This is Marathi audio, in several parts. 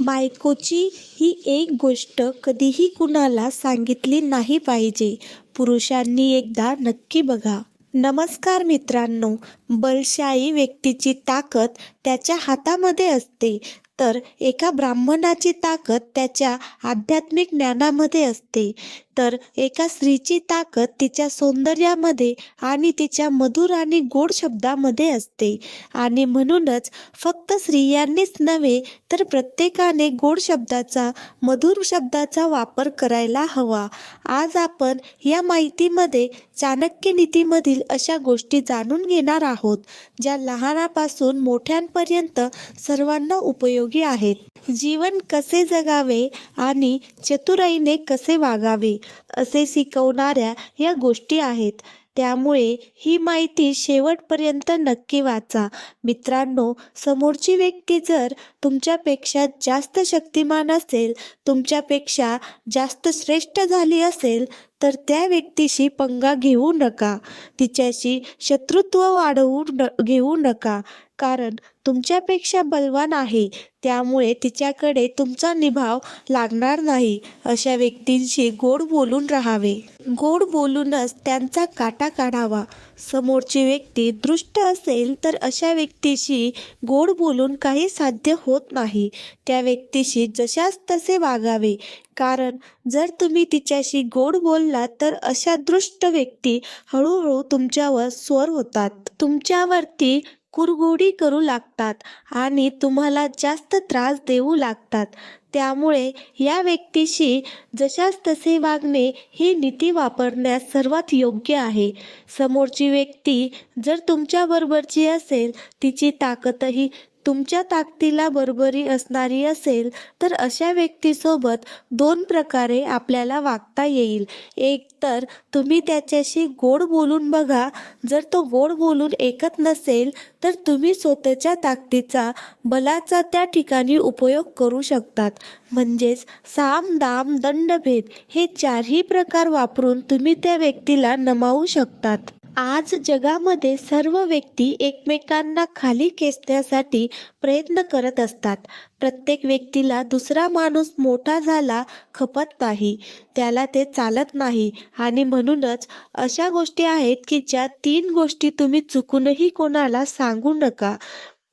बायकोची ही एक गोष्ट कधीही कुणाला सांगितली नाही पाहिजे. पुरुषांनी एकदा नक्की बघा. नमस्कार मित्रांनो बलशाही व्यक्तीची ताकद त्याच्या हातामध्ये असते. तर एका ब्राह्मणाची ताकद त्याच्या आध्यात्मिक ज्ञानामध्ये असते. तर एका स्त्रीची ताकद तिच्या सौंदर्यामध्ये आणि तिच्या मधुर आणि गोड शब्दामध्ये असते. आणि म्हणूनच फक्त स्त्रियांनीच नव्हे तर प्रत्येकाने गोड शब्दाचा मधुर शब्दाचा वापर करायला हवा. आज आपण या माहितीमध्ये चाणक्य नीतीमधील अशा गोष्टी जाणून घेणार आहोत ज्या लहानापासून मोठ्यांपर्यंत सर्वांना उपयोगी आहेत. जीवन कसे जगावे आणि चतुराईने कसे वागावे असे शिकवणाऱ्या या गोष्टी आहेत. त्यामुळे ही माहिती शेवटपर्यंत नक्की वाचा. मित्रांनो समोरची व्यक्ती जर तुमच्यापेक्षा जास्त शक्तिमान असेल तुमच्यापेक्षा जास्त श्रेष्ठ झाली असेल तर त्या व्यक्तीशी पंगा घेऊ नका. तिच्याशी शत्रुत्व वाढवू न घेऊ नका. कारण तुमच्यापेक्षा बलवान आहे. त्यामुळे तिच्याकडे तुमचा निभाव लागणार नाही. अशा व्यक्तींशी गोड बोलून राहावे. गोड बोलूनच त्यांचा काटा काढावा. समोरची व्यक्ती दृष्ट असेल तर अशा व्यक्तीशी गोड बोलून काही साध्य होत नाही. त्या व्यक्तीशी जशाच तसे वागावे. कारण जर तुम्ही तिच्याशी गोड बोललात तर अशा दृष्ट व्यक्ती हळूहळू तुमच्यावर स्वर होतात. तुमच्यावरती कुरघोडी करू लागतात आणि तुम्हाला जास्त त्रास देऊ लागतात. त्यामुळे या व्यक्तीशी जशास तसे वागणे ही नीती वापरण्यास सर्वात योग्य आहे. समोरची व्यक्ती जर तुमच्याबरोबरची असेल तिची ताकदही तुमच्या ताकदीला बरोबरी असणारी असेल तर अशा व्यक्तीसोबत दोन प्रकारे आपल्याला वागता येईल. एक तर तुम्ही त्याच्याशी गोड बोलून बघा. जर तो गोड बोलून ऐकत नसेल तर तुम्ही स्वतःच्या ताकदीचा बलाचा त्या ठिकाणी उपयोग करू शकतात. म्हणजेच साम दाम दंडभेद हे चारही प्रकार वापरून तुम्ही त्या व्यक्तीला नमावू शकतात. आज जगामध्ये सर्व व्यक्ती एकमेकांना खाली खेचण्यासाठी प्रयत्न करत असतात. प्रत्येक व्यक्तीला दुसरा माणूस मोठा झाला खपत नाही. त्याला ते चालत नाही. आणि म्हणूनच अशा गोष्टी आहेत की ज्या तीन गोष्टी तुम्ही चुकूनही कोणाला सांगू नका.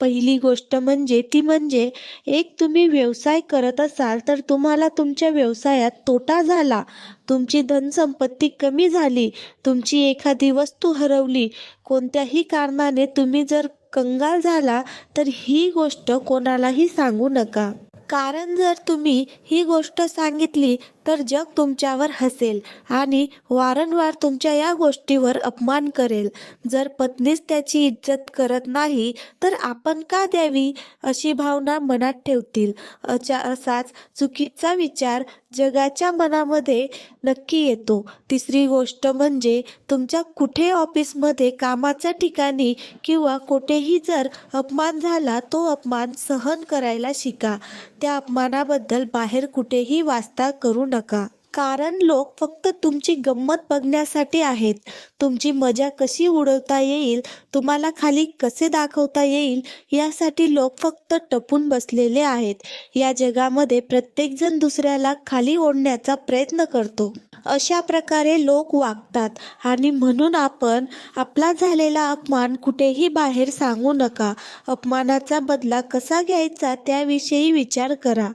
पहिली गोष्ट म्हणजे ती म्हणजे एक तुम्ही व्यवसाय करत असाल तर तुम्हाला तुमच्या व्यवसायात तोटा झाला. तुमची धनसंपत्ती कमी झाली. तुमची एखादी वस्तू हरवली. कोणत्याही कारणाने तुम्ही जर कंगाल झाला तर ही गोष्ट कोणालाही सांगू नका. कारण जर तुम्ही ही गोष्ट सांगितली तर जग तुमच्यावर हसेल आणि वारंवार तुमच्या या गोष्टीवर अपमान करेल. जर पत्नीच त्याची इज्जत करत नाही तर आपण का द्यावी? अशी भावना मनात ठेवतील. अचा असाच चुकीचा विचार जगाच्या मनामध्ये नक्की येतो. तिसरी गोष्ट म्हणजे तुमच्या कुठे ऑफिसमध्ये कामाच्या ठिकाणी किंवा कुठेही जर अपमान झाला तो अपमान सहन करायला शिका. त्या अपमानाबद्दल बाहेर कुठेही वास्ता करू नका. कारण लोक फक्त तुमची गंमत बघण्यासाठी आहेत. तुमची मजा कशी उडवता येईल तुम्हाला खाली कसे दाखवता येईल यासाठी लोक फक्त टपून बसलेले आहेत. या जगामध्ये प्रत्येकजण दुसऱ्याला खाली ओढण्याचा प्रयत्न करतो. अशा प्रकारे लोक वागतात. आणि म्हणून आपण आपला झालेला अपमान कुठेही बाहेर सांगू नका. अपमानाचा बदला कसा घ्यायचा त्याविषयी विचार करा.